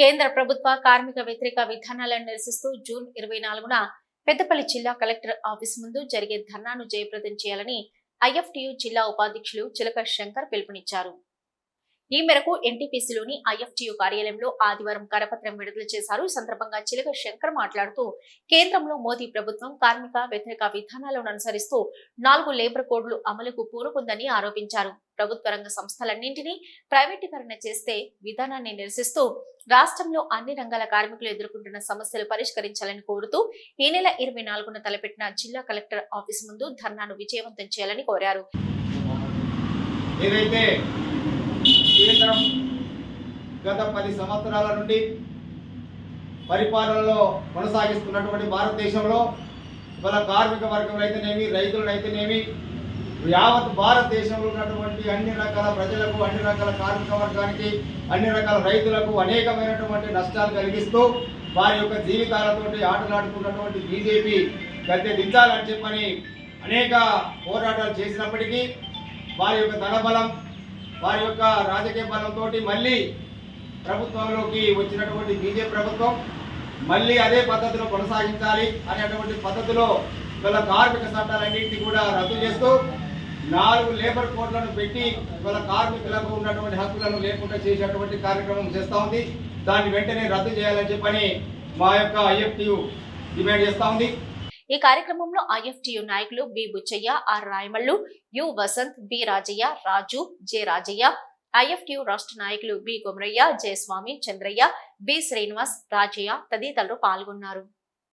కేంద్ర ప్రభుత్వ కార్మిక వ్యతిరేక విధానాలను నిరసిస్తూ జూన్ ఇరవై నాలుగున పెద్దపల్లి జిల్లా కలెక్టర్ ఆఫీస్ ముందు జరిగే ధర్నాను జయప్రదం చేయాలని ఐఎఫ్టియు జిల్లా ఉపాధ్యక్షులు చిలక శంకర్ పిలుపునిచ్చారు. ఈ మేరకు ఎన్టీపీసీలోని ఐఎఫ్టీయూ కార్యాలయంలో ఆదివారం కరపత్రం విడుదల చేశారు. ఈ సందర్భంగా చిలక శంకర్ మాట్లాడుతూ కేంద్రంలో మోదీ ప్రభుత్వం కార్మిక వ్యతిరేక విధానాలను అనుసరిస్తూ నాలుగు లేబర్ కోడ్లు అమలుకు పూనుకుందని ఆరోపించారు. ప్రభుత్వ రంగ సంస్థలన్నింటినీ ప్రైవేటీకరణ చేస్తే విధానాన్ని నిరసిస్తూ రాష్ట్రంలో అన్ని రంగాల కార్మికులు ఎదుర్కొంటున్న సమస్యలు పరిష్కరించాలని కోరుతూ ఈ నెల ఇరవై నాలుగున తలపెట్టిన జిల్లా కలెక్టర్ ఆఫీస్ ముందు ధర్నాను విజయవంతం చేయాలని కోరారు. ఏదైతే కేంద్రం గత పది సంవత్సరాల నుండి పరిపాలనలో కొనసాగిస్తున్నటువంటి భారతదేశంలో ఇవాళ కార్మిక వర్గం అయితేనేమి రైతులను అయితేనేమి యావత్ భారతదేశంలో ఉన్నటువంటి అన్ని రకాల ప్రజలకు అన్ని రకాల కార్మిక వర్గానికి అన్ని రకాల రైతులకు అనేకమైనటువంటి నష్టాలు కలిగిస్తూ వారి యొక్క జీవితాలతోటి ఆటలాడుతున్నటువంటి బీజేపీ గద్దె దించాలని చెప్పని అనేక పోరాటాలు చేసినప్పటికీ వారి యొక్క ధనబలం వారి యొక్క రాజకీయ బలంతో మళ్ళీ ప్రభుత్వంలోకి వచ్చినటువంటి బీజేపీ ప్రభుత్వం మళ్ళీ అదే పద్ధతిలో కొనసాగించాలి అనేటువంటి పద్ధతిలో ఇవాళ కార్మిక చట్టాలన్నింటినీ కూడా రద్దు చేస్తూ నాలుగు లేబర్ కోడ్లను పెట్టి ఇవాళ కార్మికులకు ఉన్నటువంటి హక్కులను లేకుండా చేసేటువంటి కార్యక్రమం చేస్తూ ఉంది. దాన్ని వెంటనే రద్దు చేయాలని చెప్పని మా యొక్క ఐఎఫ్టియు డిమాండ్ చేస్తూ ఉంది. ఈ కార్యక్రమంలో ఐఎఫ్టియు నాయకులు B Buchaiah R Rayamallu U Vasanth B Rajaiah Raju J Rajaiah I F T U రాష్ట్ర నాయకులు బి కొమరయ్య జయస్వామి చంద్రయ్య బి శ్రీనివాస్ రాజయ్య తదితరులు పాల్గొన్నారు.